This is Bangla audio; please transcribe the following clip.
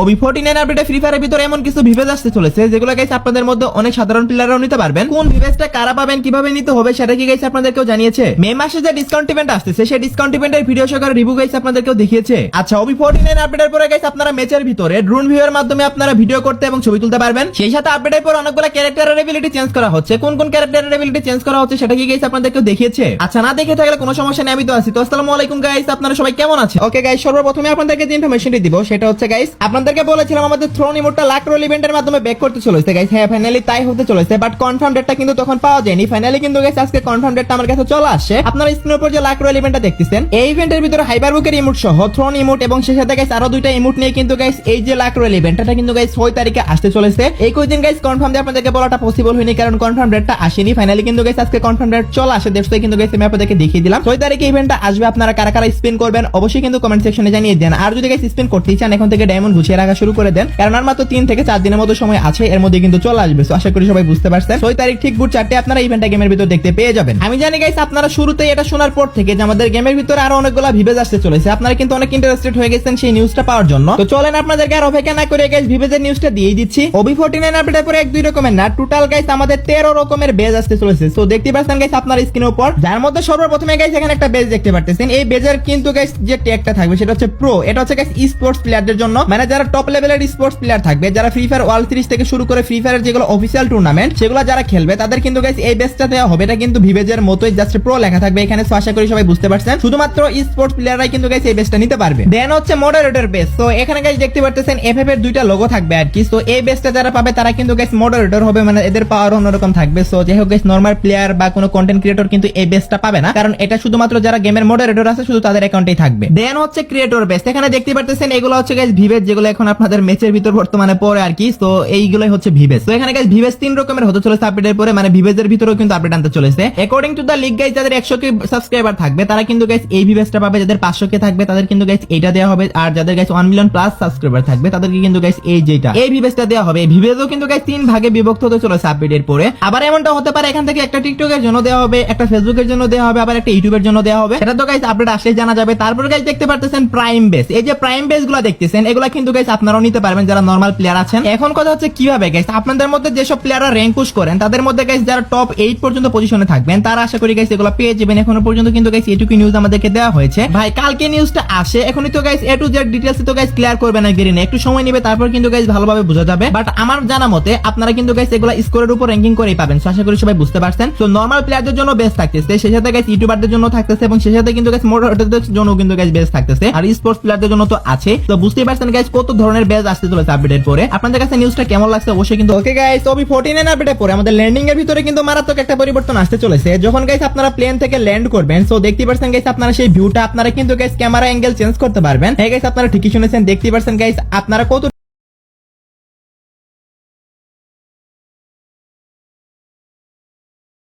ওবি ফোর্টি নাইন আপডেটে ফ্রি ফায়ারের ভিতরে এমন কিছু ভিভেজ আসতে চলেছে, যেগুলো গাইস আপনাদের মধ্যে অনেক সাধারণ প্লেয়াররাও নিতে পারবেন। কোন ভিভেজটা কারা পাবেন, কীভাবে নিতে হবে সেটা কি গাইস আপনাদেরকেও জানিয়েছে? মে মাসে যে ডিসকাউন্ট ইভেন্ট আসতেছে, সেই ডিসকাউন্ট ইভেন্টের ভিডিও সহকারে রিভিউ গাইস আপনাদেরকেও দেখিয়েছে? আচ্ছা ওবি ফোর্টি নাইন আপডেটের পরে গাইস আপনারা ম্যাচের ভিতরে ড্রোন ভিউ এর মাধ্যমে আপনারা ভিডিও করতে এবং ছবি তুলতে পারবেন। সেই সাথে আপডেটের পর অনেকগুলো ক্যারেক্টারের এবিলিটি চেঞ্জ করা হচ্ছে। কোন কোন ক্যারেক্টারের এবিলিটি চেঞ্জ করা হচ্ছে সেটা কি গাইস আপনাদেরকেও দেখিয়েছে? আচ্ছা না দেখে থাকলে কোনো সমস্যা নেই, আমি তো আছি। তো আসসালামু আলাইকুম গাইস আপনারা সবাই কেমন আছেন? ওকে গাইস সর্বপ্রথমে আপনাদেরকে যে ইনফরমেশনটি দিব, সেটা হচ্ছে গাইস আপনাদেরকে বলেছিলাম আমাদের থ্রোন ইমোটটা লাক রোল ইভেন্টের মাধ্যমে ব্যাক করতে চলেছে গাইস হ্যাঁ ফাইনালি তাই হতে চলেছে বাট কনফার্ম ডেটটা কিন্তু তখন পাওয়া যায়নি। ফাইনালি কিন্তু গাইস আজকে কনফার্ম ডেটটা আমার কাছে চলে আসছে। আপনারা স্ক্রিনের উপর যে লাক রোল ইভেন্টটা দেখতেছেন, এই ইভেন্টের ভিতরে হাইবার বুকের ইমোট সহ থ্রোন ইমোট এবং সেই সাথে গাইস আরও দুইটা ইমোট নিয়ে কিন্তু গাইস এই যে লাক রোল ইভেন্টটা কিন্তু গাইস 6 তারিখে আসতে চলেছে। এই কয়েকদিন গাইস কনফার্ম দিয়ে আপনাদেরকে বলাটা পসিবল হয়নি, কারণ কনফার্ম ডেটটা আসেনি। ফাইনালি কিন্তু গাইস আজকে কনফার্ম ডেট চলে আসে দেখতে কিন্তু গাইস আমি আপনাদেরকে দেখিয়ে দিলাম। 6 তারিখে ইভেন্টটা আসবে, আপনারা কারা কারা স্পিন করবেন, অবশ্যই কিন্তু কমেন্ট সেকশনে জানিয়ে দেন। আর যদি গাইস স্পিন করতে চান, এখন থেকে ডায়মন্ড গুছিয়ে রাখা শুরু করে দেন। কারণ আর মাত্র তিন থেকে চার দিনের মতো সময় আছে এর মধ্যে কিন্তু চলে আসবে। So, আশা করি সবাই বুঝতে পারছেন। ছয় তারিখ ঠিক বুট চারটে আপনারা ইভেন্টটা গেমের ভিতর দেখতে পেয়ে যাবেন। আমি জানি গাইস আপনারা শুরুতেই এটা শোনার পর থেকে যে আমাদের গেমের ভিতরে আরও অনেকগুলো ভিভেজ আসতে চলেছে। আপনারা কিন্তু অনেক ইন্টারেস্টেড হয়ে গেছেন সেই নিউজটা পাওয়ার জন্য। তো চলেন আপনাদেরকে আর অপেক্ষা না করে গাইস ভিভেজের নিউজটা দিয়ে দিচ্ছি। ওবি ফোর্টি নাইন আপডেটের পরে এক দুই রকমের না টোটাল গাইস আমাদের তেরো রকমের বেজ আসতে চলেছে। তো দেখতে পাচ্ছেন গাইস আপনার স্ক্রিনের উপর। যার মধ্যে সর্বপ্রথমে গাইস এখানে একটা বেজ দেখতে পাচ্ছেন এই বেজের কিন্তু গাইস যে ট্যাগটা থাকবে সেটা হচ্ছে প্রো এটা হচ্ছে গাইস স্পোর্টস প্লেয়ারদের জন্য। মানে যারা টপ লেভেলের স্পোর্টস প্লেয়ার থাকবে যারা ফ্রি ফায়ার ওয়ার্ল্ড সিরিজ থেকে শুরু করে ফ্রি ফায়ারের যেগুলো অফিসিয়াল টুর্নামেন্ট সেগুলো যারা খেলবে তাদের কিন্তু গাইস এই বেজটা দেওয়া হবে। এটা কিন্তু ভিভেজের মতোই জাস্ট প্রো লেখা থাকবে। এখানে So, আশা করি সবাই বুঝতে পারছেন। শুধুমাত্র স্পোর্টস প্লেয়াররাই কিন্তু গাইস এই বেজটা নিতে পারবে। দেন হচ্ছে মডারেটর বেস তো এখানে গাইস দেখতে পারতেছেন এফএফ এর দুইটা লোগো থাকবে আর কি। তো এই বেসটা যারা পাবে তারা কিন্তু গাইস মডারেটর হবে মানে এদের পাওয়ার অন্যরকম থাকবে। সো যাই হোক গাইস নর্মাল প্লেয়ার বা কোনো কন্টেন্ট ক্রিয়েটর কিন্তু এই বেসটা পাবে না। কারণ এটা শুধুমাত্র যারা গেমের মডারেটর আছে শুধু তাদের অ্যাকাউন্টেই থাকবে। দেন হচ্ছে ক্রিয়েটর বেস এখানে দেখতে পারতেছেন এগুলো হচ্ছে গাইস ভিভেজ যেগুলো এখন আপনাদের ম্যাচের ভিতর বর্তমানে পড়ে আর কি তো এইগুলোই হচ্ছে ভিভেজ তো এখানে গাইস ভিভেজ তিন রকমের হতে চলেছে আপডেটের পরে মানে ভিভেজের ভিতরেও কিন্তু আপডেট আনতে চলেছে। According to the league guys যাদের একশো কে সাবস্ক্রাইবার থাকবে, তারা কিন্তু গাইস এই ভিভেজটা পাবে, যাদের পাঁচশো কে থাকবে, তাদের কিন্তু গাইস এটা দেওয়া হবে। আর যাদের guys one million plus subscriber থাকবে, তাদেরকে কিন্তু গাইস এই যেটা, এই ভিভেজটা দেওয়া হবে। এই ভিভেজও কিন্তু গাইস তিন ভাগে বিভক্ত হতে চলেছে আপডেটের পরে। আবার এমনটা হতে পারে, এখান থেকে একটা টিকটকের জন্য দেওয়া হবে, একটা ফেসবুকের জন্য দেওয়া হবে, আবার একটা ইউটিউবের জন্য দেওয়া হবে। সেটা তো গাইজ আপডেট আসলে জানা যাবে। তারপরে গাইজ দেখতে পারতেছেন প্রাইম বেস এই যে প্রাইম বেসগুলো দেখতেছেন, এগুলা কিন্তু গাইস আপনারাও নিতে পারবেন যারা নর্মাল প্লেয়ার আছেন। এখন কথা হচ্ছে কীভাবে গাইস আপনাদের মধ্যে যেসব প্লেয়াররা র্যাঙ্ক পুশ করেন তাদের মধ্যে গাইস যারা টপ এইট পর্যন্ত পজিশনে থাকবেন তারা আশা করি গাইস এগুলো পেয়ে যাবেন। এখনও পর্যন্ত কিন্তু গাইস এটুকু নিউজ আমাদেরকে দেওয়া হয়েছে। ভাই কালকে নিউজটা আসে। এখনই তো guys A to Z details তো গাইস ক্লিয়ার করবে না গেরিনে একটু সময় নেবে তারপর কিন্তু গাইস ভালোভাবে বোঝা যাবে। বাট আমার জানা মতে আপনারা কিন্তু গাইস এগুলো স্কোরের উপর র্যাঙ্কিং করেই পাবেন। So, আশা করি সবাই বুঝতে পারছেন। তো নর্মাল প্লেয়ারদের জন্য বেস্ট থাকতেছে। সেই সাথে গাইস ইউটিউবারদের জন্য থাকতেছে এবং সেই সাথে কিন্তু গাইস মোটরদের জন্য কিন্তু গাইস বেস্ট থাকতেছে। আর স্পোর্টস প্লেয়ারদের জন্য তো আছে। তো বুঝতেই পারছেন গাইস কত ধরনের বেজ আসতে চলেছে আপডেটের পরে? আপনাদের কাছে নিউজটা কেমন লাগছে? অবশ্যই কিন্তু ওকে গাইস ওবি 14 আপডেটের পরে আমাদের ল্যান্ডিং এর ভিতরে কিন্তু মারাত্মক একটা পরিবর্তন আসতে চলেছে। যখন গাইস আপনারা প্লেন থেকে ল্যান্ড করবেন সো দেখতে পারছেন গাইস আপনারা সেই ভিউটা আপনারা কিন্তু গাইস ক্যামেরা অ্যাঙ্গেল চেঞ্জ করতে পারবেন। হ্যাঁ গাইস আপনারা ঠিকই শুনেছেন, দেখতে পারছেন গাইস আপনারা কত